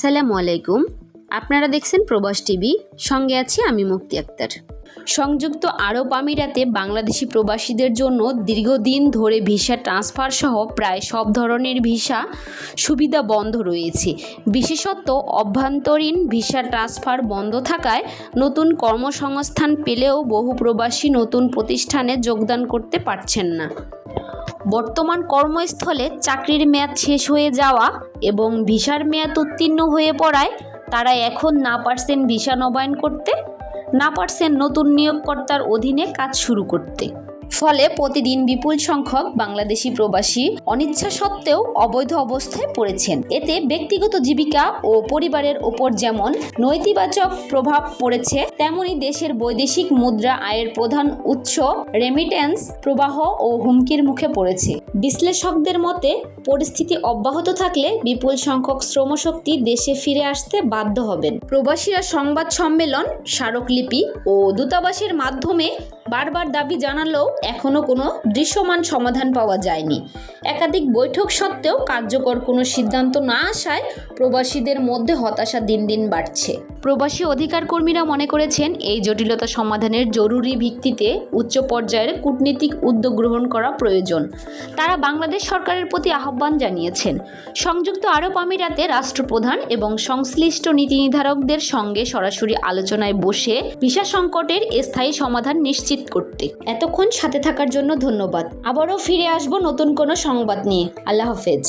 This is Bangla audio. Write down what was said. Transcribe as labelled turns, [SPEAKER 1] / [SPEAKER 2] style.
[SPEAKER 1] আসসালামু আলাইকুম। আপনারা দেখছেন প্রবাস টিভি। সঙ্গে আছি আমি মুক্তি আক্তার। সংযুক্ত আরব আমিরাতে বাংলাদেশি প্রবাসীদের জন্য দীর্ঘদিন ধরে ভিসা ট্রান্সফার সহ প্রায় সব ধরনের ভিসা সুবিধা বন্ধ রয়েছে। বিশেষত অভ্যন্তরীণ ভিসা ট্রান্সফার বন্ধ থাকায় নতুন কর্মসংস্থান পেলেও বহু প্রবাসী নতুন প্রতিষ্ঠানে যোগদান করতে পারছেন না। বর্তমান কর্মস্থলে চাকরির মেয়াদ শেষ হয়ে যাওয়া এবং ভিসার মেয়াদ উত্তীর্ণ হয়ে পড়ায় তারা এখন না পারছেন ভিসা নবায়ন করতে, না পারছেন নতুন নিয়োগকর্তার অধীনে কাজ শুরু করতে। ফলে প্রতিদিন বিপুল সংখ্যক বাংলাদেশি প্রবাসী অনিচ্ছা সত্ত্বেও অবৈধ অবস্থায় পড়েছেন। এতে ব্যক্তিগত জীবিকা ও পরিবারের ওপর যেমন নৈতিবাচক প্রভাব পড়েছে, তেমনি দেশের বৈদেশিক মুদ্রা আয়ের প্রধান উৎস রেমিটেন্স প্রবাহ ও হুমকির মুখে পড়েছে। বিশ্লেষকদের মতে, পরিস্থিতি অব্যাহত থাকলে বিপুল সংখ্যক শ্রমশক্তি দেশে ফিরে আসতে বাধ্য হবেন। প্রবাসীরা সংবাদ সম্মেলন, স্মারকলিপি ও দূতাবাসের মাধ্যমে বারবার দাবি জানালেও এখনও কোনো দৃশ্যমান সমাধান পাওয়া যায়নি। একাধিক বৈঠক সত্ত্বেও কার্যকর কোনো সিদ্ধান্ত না আসায় প্রবাসীদের মধ্যে হতাশা দিন দিন বাড়ছে। প্রবাসী অধিকার কর্মীরা মনে করেছেন, এই জটিলতা সমাধানের জরুরি ভিত্তিতে উচ্চ পর্যায়ের কূটনীতিক উদ্যোগ গ্রহণ করা প্রয়োজন। তারা বাংলাদেশ সরকারের প্রতি আহ্বান জানিয়েছেন। সংযুক্ত আরব আমিরাতে রাষ্ট্রপ্রধান এবং সংশ্লিষ্ট নীতি নির্ধারকদের সঙ্গে সরাসরি আলোচনায় বসে ভিসা সংকটের স্থায়ী সমাধান নিশ্চিত করতে। এতক্ষণ সাথে থাকার জন্য ধন্যবাদ। আবারও ফিরে আসব নতুন কোনো সংবাদ নিয়ে। আল্লাহ হাফেজ।